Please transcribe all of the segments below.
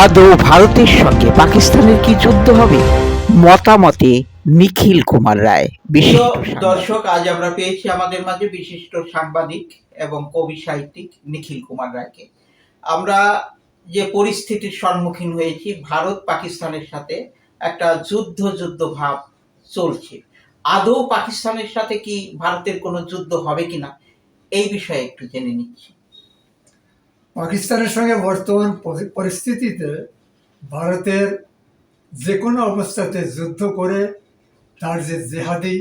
আদৌ ভারতের সঙ্গে পাকিস্তানের কি যুদ্ধ হবে? মতামতে নিখিল কুমার রায়। বিশিষ্ট দর্শক আজ আমরা পেয়েছি আমাদের মাঝে বিশিষ্ট সাংবাদিক এবং কবি সাহিত্যিক নিখিল কুমার রায়কে। আমরা যে পরিস্থিতির সম্মুখীন হয়েছি ভারত পাকিস্তানের সাথে একটা যুদ্ধ যুদ্ধ ভাব চলছে। আদৌ পাকিস্তানের সাথে কি ভারতের কোনো যুদ্ধ হবে কিনা এই বিষয়ে একটু জেনে নিচ্ছি। পাকিস্তানের সঙ্গে বর্তমান পরিস্থিতিতে ভারতের যে কোনো অবস্থাতে যুদ্ধ করে তার যে জেহাদি,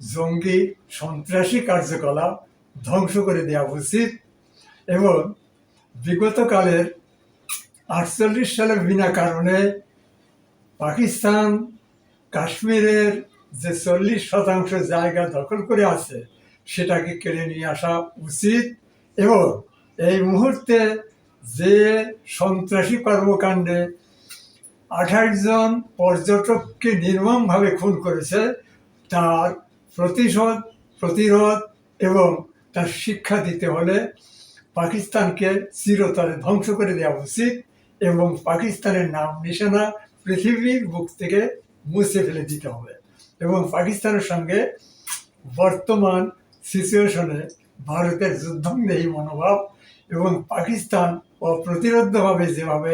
জঙ্গি, সন্ত্রাসী কার্যকলাপ ধ্বংস করে দেওয়া উচিত এবং বিগতকালের আটচল্লিশ সালে বিনা কারণে পাকিস্তান কাশ্মীরের যে চল্লিশ শতাংশ জায়গা দখল করে আছে, সেটাকে কেড়ে নিয়ে আসা উচিত এবং এই মুহূর্তে যে সন্ত্রাসী কর্মকাণ্ডে আঠাশ জন পর্যটককে নির্মমভাবে খুন করেছে, তার প্রতিশোধ, প্রতিরোধ এবং তার শিক্ষা দিতে হলে পাকিস্তানকে চিরতরে ধ্বংস করে দেওয়া উচিত এবং পাকিস্তানের নাম নিশানা পৃথিবীর বুক থেকে মুছে ফেলে দিতে হবে এবং পাকিস্তানের সঙ্গে বর্তমান সিচুয়েশনে ভারতের যুদ্ধংদেহী মনোভাব। এবং পাকিস্তান অপ্রতিরোধ্যভাবে যেভাবে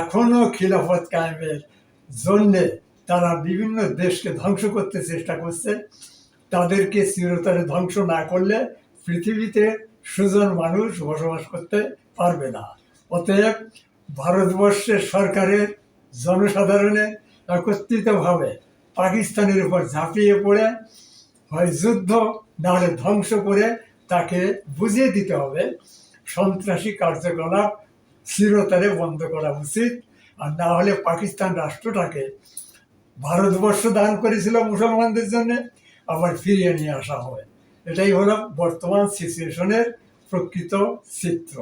এখনও খিলাফত কায়েমের জন্যে তারা বিভিন্ন দেশকে ধ্বংস করতে চেষ্টা করছে, তাদেরকে চিরতরে ধ্বংস না করলে পৃথিবীতে সুজন মানুষ বসবাস করতে পারবে না। অতএব ভারতবর্ষের সরকারের জনসাধারণের একত্রিতভাবে পাকিস্তানের উপর ঝাঁপিয়ে পড়ে, হয় যুদ্ধ, নাহলে ধ্বংস করে তাকে বুঝিয়ে দিতে হবে। সন্ত্রাসী কার্যকলাপ চিরতরে বন্ধ করা উচিত। আর না হলে পাকিস্তান রাষ্ট্রটাকে ভারতবর্ষ দান করেছিল মুসলমানদের জন্য, আবার ফিরিয়ে নিয়ে আসা হয়। এটাই হলো বর্তমান সিচুয়েশনের প্রকৃত চিত্র।